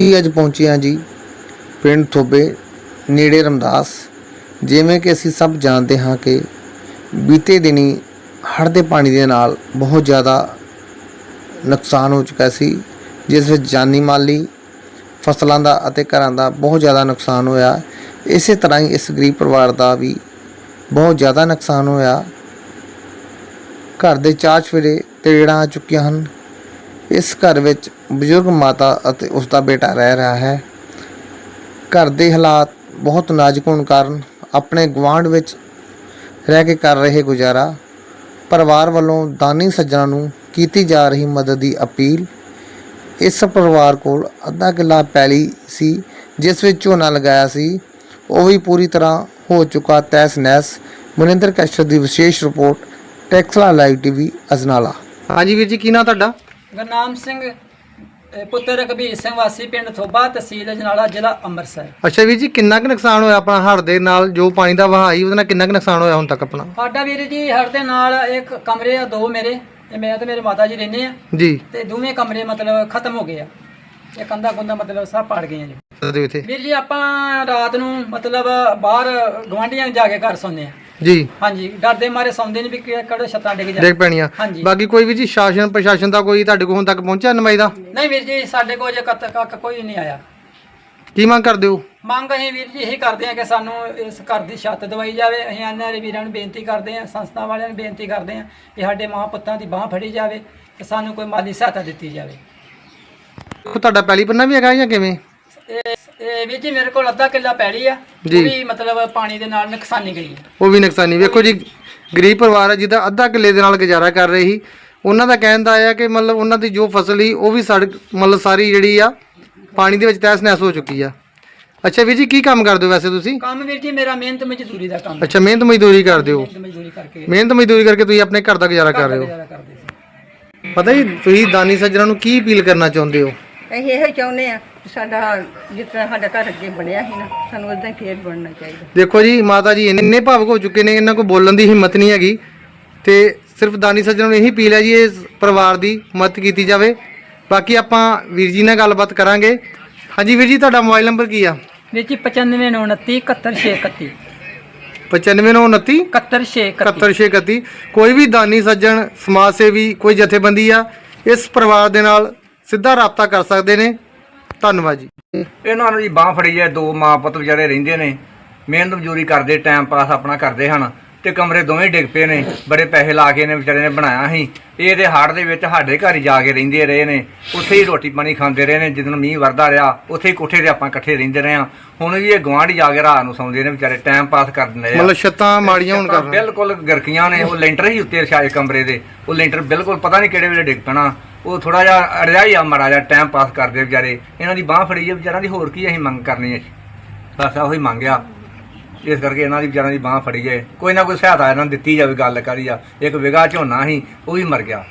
ਜੀ ਅੱਜ ਪਹੁੰਚੇ ਹਾਂ ਜੀ? ਪਿੰਡ ਥੋਬੇ ਨੇੜੇ ਰਮਦਾਸ, ਜਿਵੇਂ ਕਿ ਅਸੀਂ ਸਭ ਜਾਣਦੇ ਹਾਂ ਕਿ ਬੀਤੇ ਦਿਨੀ ਹੜ੍ਹ ਦੇ ਪਾਣੀ ਦੇ ਨਾਲ ਬਹੁਤ ਜ਼ਿਆਦਾ ਨੁਕਸਾਨ ਹੋ ਚੁੱਕਾ ਸੀ, ਜਿਸ ਵਿੱਚ ਜਾਨੀ ਮਾਲੀ, ਫਸਲਾਂ ਦਾ ਅਤੇ ਘਰਾਂ ਦਾ ਬਹੁਤ ਜ਼ਿਆਦਾ ਨੁਕਸਾਨ ਹੋਇਆ। ਇਸੇ ਤਰ੍ਹਾਂ ਹੀ ਇਸ ਗਰੀਬ ਪਰਿਵਾਰ ਦਾ ਵੀ ਬਹੁਤ ਜ਼ਿਆਦਾ ਨੁਕਸਾਨ ਹੋਇਆ। ਘਰ ਦੇ ਚਾਰ ਚਫੇਰੇ ਤੇੜਾਂ ਆ ਚੁੱਕੀਆਂ ਹਨ। ਇਸ ਘਰ ਵਿੱਚ ਬਜ਼ੁਰਗ ਮਾਤਾ ਅਤੇ ਉਸ ਦਾ ਬੇਟਾ ਰਹਿ ਰਿਹਾ ਹੈ। ਘਰ ਦੇ ਹਾਲਾਤ ਬਹੁਤ ਨਾਜ਼ੁਕ ਹੋਣ ਕਾਰਨ ਆਪਣੇ ਗੁਆਂਢ ਵਿੱਚ ਰਹਿ ਕੇ ਕਰ ਰਹੇ ਗੁਜ਼ਾਰਾ ਪਰਿਵਾਰ ਵੱਲੋਂ ਦਾਨੀ ਸੱਜਣਾ ਨੂੰ ਕੀਤੀ ਜਾ ਰਹੀ ਮਦਦ ਦੀ ਅਪੀਲ ਇਸ ਪਰਿਵਾਰ ਕੋਲ ਅੱਧਾ ਕਿੱਲਾ ਪੈਲੀ ਸੀ ਜਿਸ ਵਿੱਚ ਝੋਨਾ ਲਗਾਇਆ ਸੀ ਉਹ ਵੀ ਪੂਰੀ ਤਰ੍ਹਾਂ ਹੋ ਚੁੱਕਾ ਤੈਸ ਨੈਸ ਮਨਿੰਦਰ ਕਸ਼ਰ ਦੀ ਵਿਸ਼ੇਸ਼ report Taxila live TV Ajnala. ਹਾਂਜੀ ਵੀਰ ਜੀ ਕੀ ਨਾਂ ਤੁਹਾਡਾ? ਗੁਰਨਾਮ ਸਿੰਘ। ਪੁੱਤਰ ਕਬੀਰ ਸਿੰਘ ਵਾਸੀ ਪਿੰਡ ਥੋਬਾ ਤਹਿਸੀਲ ਅਜਨਾਲਾ ਜ਼ਿਲ੍ਹਾ ਅੰਮ੍ਰਿਤਸਰ। ਅੱਛਾ ਵੀਰ ਜੀ ਕਿੰਨਾ ਕੁ ਨੁਕਸਾਨ ਹੋਇਆ ਆਪਣਾ ਹੜ੍ਹ ਦੇ ਨਾਲ? ਜੋ ਪਾਣੀ ਦਾ ਵਹਾਅ ਸੀ ਉਹਦੇ ਨਾਲ ਕਿੰਨਾ ਕੁ ਨੁਕਸਾਨ ਹੋਇਆ ਹੁਣ ਤੱਕ ਆਪਣਾ? ਸਾਡਾ ਵੀਰ ਜੀ ਹੜ ਦੇ ਨਾਲ ਇੱਕ ਕਮਰੇ ਆ ਦੋ ਮੇਰੇ ਤੇ ਮੈਂ ਤੇ ਮੇਰੇ ਮਾਤਾ ਜੀ ਰਹਿੰਦੇ ਆ। ਜੀ। ਤੇ ਦੋਵੇਂ ਕਮਰੇ ਮਤਲਬ ਖਤਮ ਹੋ ਗਏ ਆ। ਇਹ ਕੰਦਾ ਕੁੰਦਾ ਮਤਲਬ ਸਭ ਪੜ ਗਏ ਆ ਜੀ। ਵੀਰ ਜੀ ਆਪਾਂ ਰਾਤ ਨੂੰ ਮਤਲਬ ਬਾਹਰ ਗਵਾਂਢੀਆਂ ਜਾ ਕੇ ਘਰ ਸੌਂਦੇ ਆ। ਜੀ। ਹਾਂਜੀ ਡਰਦੇ ਮਾਰੇ ਸੌਂਦੇ ਨਹੀਂ ਵੀ ਕਿ- ਕਿਹੜੇ ਛੱਤਾਂ ਡਿੱਗ ਦੇਖ ਜਾਣ ਪੈਣੀਆਂ। ਹਾਂਜੀ। ਬਾਕੀ ਕੋਈ ਵੀ ਜੀ ਸ਼ਾਸਨ ਪ੍ਰਸ਼ਾਸਨ ਦਾ ਕੋਈ ਤੁਹਾਡੇ ਕੋਲ ਹੁਣ ਤੱਕ ਪਹੁੰਚਿਆ ਨਮਾਇਦਾ? ਨਹੀਂ ਵੀਰ ਜੀ ਸਾਡੇ ਕੋਲ ਜੇ ਕੱਤ ਕੱਕ ਕੋਈ ਨਹੀਂ ਆਇਆ। ਕੀ ਮੰਗ ਕਰਦੇ ਹੋ? ਮੰਗ ਅਸੀਂ ਵੀਰ ਜੀ ਇਹੀ ਕਰਦੇ ਹਾਂ ਕਿ ਸਾਨੂੰ ਇਸ ਘਰ ਦੀ ਛੱਤ ਦਵਾਈ ਜਾਵੇ। ਅਸੀਂ ਇਹਨਾਂ ਦੇ ਵੀਰਾਂ ਨੂੰ ਬੇਨਤੀ ਕਰਦੇ ਹਾਂ ਸੰਸਥਾ ਵਾਲਿਆਂ ਨੂੰ ਬੇਨਤੀ ਕਰਦੇ ਹਾਂ ਕਿ ਸਾਡੇ ਮਾਂ ਪੁੱਤਾਂ ਦੀ ਬਾਹ ਫੜੀ ਜਾਵੇ ਤੇ ਸਾਨੂੰ ਕੋਈ ਮਾਲੀ ਸਹਾਇਤਾ ਦਿੱਤੀ ਜਾਵੇ। ਤੁਹਾਡਾ ਪਹਿਲੀ ਪੰਨਾ ਵੀ ਹੈਗਾ ਜਾਂ ਕਿਵੇਂ? ਇਹ ਵੀਰ ਜੀ ਮੇਰੇ ਕੋਲ ਅੱਧਾ ਕਿੱਲਾ ਪੈਲੀ ਆ। ਜੀ। ਉਹ ਵੀ ਮਤਲਬ ਪਾਣੀ ਦੇ ਨਾਲ ਨੁਕਸਾਨੀ ਗਈ ਹੈ ਉਹ ਵੀ ਨੁਕਸਾਨੀ। ਵੇਖੋ ਜੀ ਗਰੀਬ ਪਰਿਵਾਰ ਹੈ ਜਿਹਦਾ ਅੱਧਾ ਕਿੱਲੇ ਦੇ ਨਾਲ ਗੁਜ਼ਾਰਾ ਕਰ ਰਹੇ। ਸੀ ਉਹਨਾਂ ਦਾ ਕਹਿਣ ਦਾ ਆਇਆ ਕਿ ਮਤਲਬ ਉਹਨਾਂ ਦੀ ਜੋ ਫਸਲ ਸੀ ਉਹ ਵੀ ਸੜ ਮਤਲਬ ਸਾਰੀ ਜਿਹੜੀ ਆ ਪਾਣੀ ਦੇ ਵਿੱਚ ਤਹਿਸ ਨਹਿਸ ਹੋ ਚੁੱਕੀ ਆ। ਅੱਛਾ ਵੀਰ ਜੀ ਕੀ ਕੰਮ ਕਰਦੇ ਹੋ ਵੈਸੇ ਤੁਸੀਂ? ਕੰਮ ਵੀਰ ਜੀ ਮੇਰਾ ਮਿਹਨਤ ਮਜ਼ਦੂਰੀ ਦਾ ਕੰਮ ਹੈ। ਅੱਛਾ ਮਿਹਨਤ ਮਜ਼ਦੂਰੀ ਕਰਦੇ ਹੋ। ਮਿਹਨਤ ਮਜ਼ਦੂਰੀ ਕਰਕੇ। ਮਿਹਨਤ ਮਜ਼ਦੂਰੀ ਕਰਕੇ ਤੁਸੀਂ ਆਪਣੇ ਘਰ ਦਾ ਗੁਜ਼ਾਰਾ ਕਰ ਰਹੇ ਹੋ। ਗੁਜ਼ਾਰਾ ਕਰਦੇ ਸੀ। ਪਤਾ ਜੀ ਤੁਸੀਂ ਦਾਨੀ ਸੱਜਣਾ ਨੂੰ ਕੀ ਅਪੀਲ ਕਰਨਾ ਚਾਹੁੰਦੇ ਹੋ? ਅਸੀਂ ਇਹੋ ਚਾਹੁੰਦੇ ਆ ਸਾਡਾ ਜਿਸ ਤਰ੍ਹਾਂ ਸਾਡਾ ਘਰ ਅੱਗੇ ਬਣਿਆ ਸੀ ਨਾ ਸਾਨੂੰ ਉਦਾਂ ਹੀ ਫੇਰ ਬਣਨਾ ਚਾਹੀਦਾ। ਦੇਖੋ ਜੀ ਮਾਤਾ ਜੀ ਇੰਨੇ ਭਾਵੁਕ ਹੋ ਚੁੱਕੇ ਨੇ ਇਹਨਾਂ ਕੋਲ ਬੋਲਣ ਦੀ ਹਿੰਮਤ ਨਹੀਂ ਹੈਗੀ। ਤੇ ਸਿਰਫ ਦਾਨੀ ਸੱਜਣਾ ਨੂੰ ਇਹੀ ਅਪੀਲ ਹੈ ਜੀ ਇਸ ਪਰਿਵਾਰ ਦੀ ਮਦਦ ਕੀਤੀ ਜਾਵੇ। ਬਾਕੀ ਆਪਾਂ ਵੀਰ ਜੀ ਨਾਲ ਗੱਲਬਾਤ ਕਰਾਂਗੇ। ਹਾਂਜੀ ਵੀਰ ਜੀ ਤੁਹਾਡਾ ਮੋਬਾਈਲ ਨੰਬਰ ਕੀ ਆ? ਵੀਰ ਜੀ 9529 71631 9529 71631 71631 ਕੋਈ ਵੀ ਦਾਨੀ ਸੱਜਣ ਸਮਾਜ ਸੇਵੀ ਕੋਈ ਜਥੇਬੰਦੀ ਆ ਇਸ ਪਰਿਵਾਰ ਦੇ ਨਾਲ ਸਿੱਧਾ ਰਾਬਤਾ ਕਰ ਸਕਦੇ ਨੇ। ਧੰਨਵਾਦ ਜੀ। ਇਹਨਾਂ ਨੂੰ ਜੀ ਬਾਹ ਫੜੀ ਹੈ ਦੋ ਮਾਂ ਪੁੱਤ ਵਿਚਾਰੇ ਰਹਿੰਦੇ ਨੇ। ਮਿਹਨਤ ਮਜ਼ਦੂਰੀ ਕਰਦੇ ਟਾਈਮ ਪਾਸ ਆਪਣਾ ਕਰਦੇ ਹਨ ਤੇ ਕਮਰੇ ਦੋਵੇਂ ਡਿੱਗ ਪਏ ਨੇ ਬੜੇ ਪੈਸੇ ਲਾ ਕੇ ਨੇ ਵਿਚਾਰੇ ਨੇ ਬਣਾਇਆ ਸੀ। ਇਹ ਇਹਦੇ ਹਾੜ ਦੇ ਵਿੱਚ ਸਾਡੇ ਘਰ ਹੀ ਜਾ ਕੇ ਰਹਿੰਦੇ ਰਹੇ ਨੇ। ਉੱਥੇ ਹੀ ਰੋਟੀ ਪਾਣੀ ਖਾਂਦੇ ਰਹੇ ਨੇ ਜਦੋਂ ਮੀਂਹ ਵਰਦਾ ਰਿਹਾ ਉੱਥੇ ਹੀ ਕੋਠੇ ਤੇ ਆਪਾਂ ਇਕੱਠੇ ਰਹਿੰਦੇ ਰਹੇ ਹਾਂ। ਹੁਣ ਵੀ ਇਹ ਗਵਾਂਢ ਜਾ ਕੇ ਰਾਤ ਨੂੰ ਸੌਂਦੇ ਨੇ ਵਿਚਾਰੇ ਟਾਈਮ ਪਾਸ ਕਰ ਦਿੰਦੇ ਆ। ਮਤਲਬ ਛੱਤਾਂ ਮਾੜੀਆਂ ਹੋਣ ਕਾਰਨ। ਬਿਲਕੁਲ ਗਰਕੀਆਂ ਨੇ ਉਹ ਲੈਂਟਰ ਹੀ ਉੱਤੇ ਰਛਾਏ ਕਮਰੇ ਦੇ। ਉਹ ਲੈਂਟਰ ਬਿਲਕੁਲ ਪਤਾ ਨਹੀਂ ਕਿਹੜੇ ਵੇਲੇ ਡਿੱਗ ਪੈਣਾ। ਉਹ ਥੋੜਾ ਜਿਹਾ ਅੜਿਆ ਹੀ ਆ ਮਾੜਾ ਜਿਹਾ ਟਾਈਮ ਪਾਸ ਕਰਦੇ ਵਿਚਾਰੇ। ਇਹਨਾਂ ਦੀ ਬਾਹ ਫੜੀ ਹੈ ਵਿਚਾਰਾਂ ਦੀ ਹੋਰ ਕੀ ਅਸੀਂ ਮੰਗ ਕਰਨੀ ਹੈ ਬਸ ਉਹੀ ਮੰਗਿਆ। ਇਸ ਕਰਕੇ ਇਹਨਾਂ ਦੀ ਵਿਚਾਰਾਂ ਦੀ ਬਾਹ ਫੜੀ ਹੈ। ਕੋਈ ਨਾ ਕੋਈ ਸਹਾਇਤਾ ਇਹਨਾਂ ਨੂੰ ਦਿੱਤੀ ਜਾਵੇ, ਗੱਲ ਕਰੀ ਆ। ਇੱਕ ਵਿਗਾ ਝੋਨਾ ਸੀ, ਉਹ ਵੀ ਮਰ ਗਿਆ।